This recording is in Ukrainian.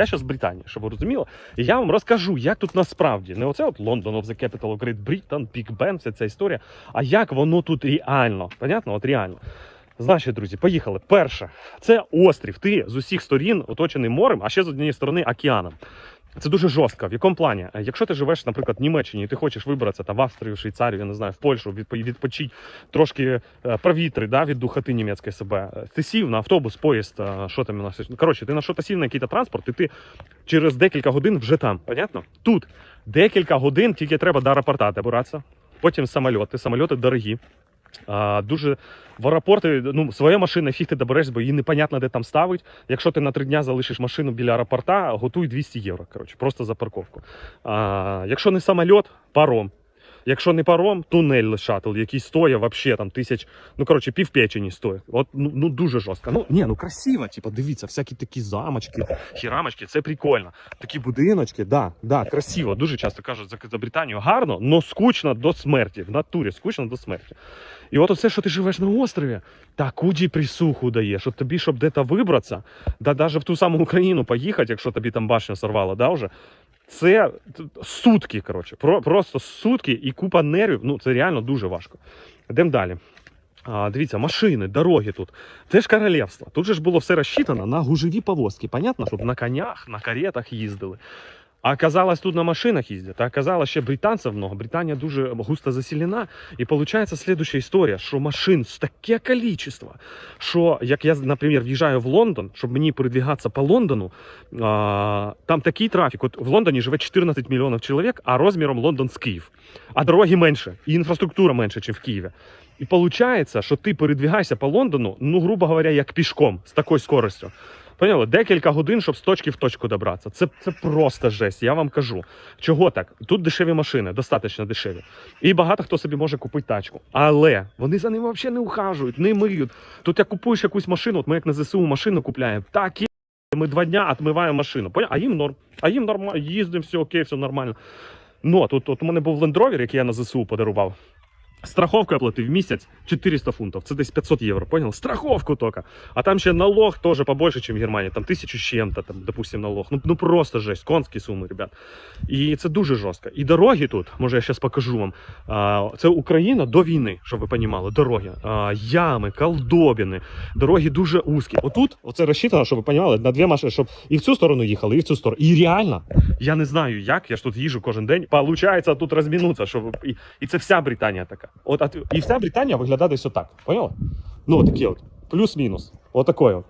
Я зараз з Британії, щоб ви розуміли. І я вам розкажу, як тут насправді не оце от London of the Capital of Great Britain, Big Ben, вся ця історія, а як воно тут реально. Понятно? От реально. Значить, друзі, поїхали. Перше, це острів. Ти з усіх сторін оточений морем, а ще з однієї сторони океаном. Це дуже жорстко. В якому плані? Е, Якщо ти живеш, наприклад, в Німеччині, і ти хочеш вибратися там в Австрію, Швейцарію, я не знаю, в Польщу, відпо- відпочити трошки е, провітри, да, від духоти німецької себе. Е, Ти сів на автобус, поїзд, що там у? Коротше, ти на що-то сів на якийсь транспорт, і ти через декілька годин вже там. Понятно? Тут декілька годин тільки треба до аеропорта добиратися. Потім самольоти. Самольоти дорогі. А, дуже в аеропорти, ну, своя машина, фіг ти добереш, бо її непонятно, де там ставить. Якщо ти на три дня залишиш машину біля аеропорта, готуй 200 євро. Коротше, просто за парковку. А, якщо не самольот, паром. Якщо не паром, тунель шатл, який стоїть вообще там тисяч, ну коротше, півпечені стоїть. От ну, ну дуже жорстко. Ну ні, ну красиво. Типа, дивіться, всякі такі замочки, хірамочки, це прикольно. Такі будиночки, да, да, красиво. Дуже часто кажуть за, за Британію гарно, но скучно до смерті. В натурі скучно до смерті. І от оце, що ти живеш на острові, таку присуху дає, що тобі, щоб де-то вибратися, да навіть в ту саму Україну поїхати, якщо тобі там башню сорвало, да, вже. Це сутки, коротше, про, просто сутки і купа нервів. Ну, це реально дуже важко. Йдемо далі. А, дивіться, машини, дороги тут. Це ж королівство. Тут же ж було все розчитано на гужеві повозки. Понятно, щоб на конях, на каретах їздили. А оказалось, тут на машинах їздять. А оказалось, ще британців много. Британія дуже густо заселена. І виходить слідуща історія, що машин таке количество, що як я, наприклад, в'їжджаю в Лондон, щоб мені передвігатися по Лондону, а, там такий трафік. От в Лондоні живе 14 мільйонів чоловік, а розміром Лондон з Київ. А дороги менше, і інфраструктура менше, ніж в Києві. І виходить, що ти передвігаєшся по Лондону, ну, грубо говоря, як пішком з такою скоростю. Поняли? Декілька годин, щоб з точки в точку добратися. Це, це просто жесть, я вам кажу. Чого так? Тут дешеві машини, достатньо дешеві. І багато хто собі може купити тачку. Але вони за ними взагалі не ухажують, не миють. Тут як купуєш якусь машину, от ми як на ЗСУ машину купляємо, так і ми два дня відмиваємо машину. Поняв? А їм норм. А їм нормально, їздимо, все окей, все нормально. Ну, тут от у мене був Rover, який я на ЗСУ подарував. Страховку я платив в місяць 400 фунтів. Це десь 500 євро, понял? Страховку тільки. А там ще налог теж побольше, ніж в Германії. Там тисячу з чим-то, там, допустим, налог. Ну, ну просто жесть, конські суми, ребят. І це дуже жорстко. І дороги тут, може я зараз покажу вам. А, це Україна до війни, щоб ви розуміли, дороги. А, ями, колдобіни, дороги дуже узькі. Отут, оце розчитано, щоб ви розуміли, на дві машини, щоб і в цю сторону їхали, і в цю сторону. І реально, я не знаю як, я ж тут їжу кожен день. Получається тут розмінутися, щоб і, і це вся Британія така. От ти- і вся Британія виглядає десь отак. Поняла? Ну, такі от. Плюс-мінус. Отакої от.